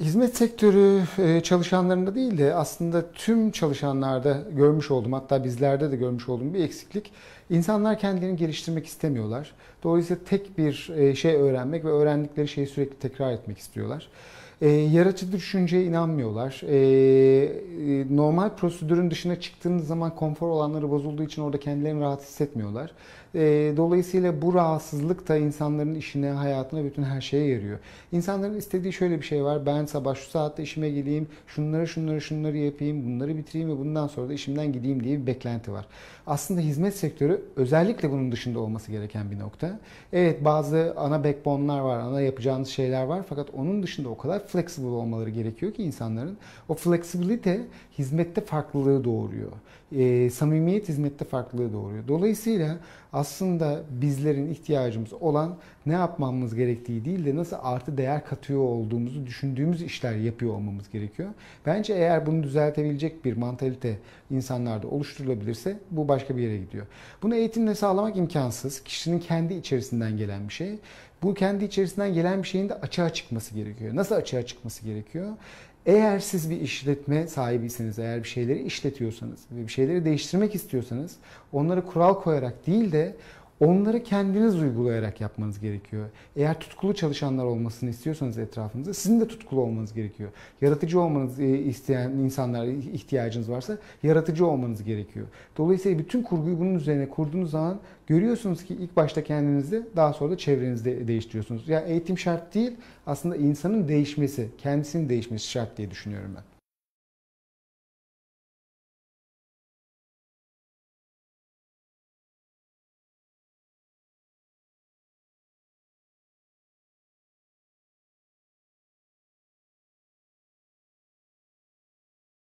Hizmet sektörü e, çalışanlarında değil de aslında tüm çalışanlarda görmüş olduğum hatta bizlerde de görmüş olduğum bir eksiklik. İnsanlar kendilerini geliştirmek istemiyorlar. Dolayısıyla tek bir e, şey öğrenmek ve öğrendikleri şeyi sürekli tekrar etmek istiyorlar. E, yaratıcı düşünceye inanmıyorlar. E, e, normal prosedürün dışına çıktığınız zaman konfor olanları bozulduğu için orada kendilerini rahat hissetmiyorlar. E, dolayısıyla bu rahatsızlık da insanların işine, hayatına, bütün her şeye yarıyor. İnsanların istediği şöyle bir şey var. Ben sabah şu saatte işime geleyim, şunları şunları şunları yapayım, bunları bitireyim ve bundan sonra da işimden gideyim diye bir beklenti var. Aslında hizmet sektörü özellikle bunun dışında olması gereken bir nokta. Evet bazı ana backbone'lar var, ana yapacağınız şeyler var fakat onun dışında o kadar flexible olmaları gerekiyor ki insanların. O flexibilite hizmette farklılığı doğuruyor. E, samimiyet hizmette farklılığı doğuruyor. Dolayısıyla aslında bizlerin ihtiyacımız olan ne yapmamız gerektiği değil de nasıl artı değer katıyor olduğumuzu düşündüğümüz işler yapıyor olmamız gerekiyor. Bence eğer bunu düzeltebilecek bir mantalite insanlarda oluşturulabilirse bu başka bir yere gidiyor. Bunu eğitimle sağlamak imkansız. Kişinin kendi içerisinden gelen bir şey. Bu kendi içerisinden gelen bir şeyin de açığa çıkması gerekiyor. Nasıl açığa çıkması gerekiyor? Eğer siz bir işletme sahibiyseniz, eğer bir şeyleri işletiyorsanız ve bir şeyleri değiştirmek istiyorsanız onları kural koyarak değil de Onları kendiniz uygulayarak yapmanız gerekiyor. Eğer tutkulu çalışanlar olmasını istiyorsanız etrafınızda sizin de tutkulu olmanız gerekiyor. Yaratıcı olmanız e, isteyen insanlar ihtiyacınız varsa yaratıcı olmanız gerekiyor. Dolayısıyla bütün kurguyu bunun üzerine kurduğunuz zaman görüyorsunuz ki ilk başta kendinizde daha sonra da çevrenizde değiştiriyorsunuz. Ya yani eğitim şart değil aslında insanın değişmesi, kendisinin değişmesi şart diye düşünüyorum ben.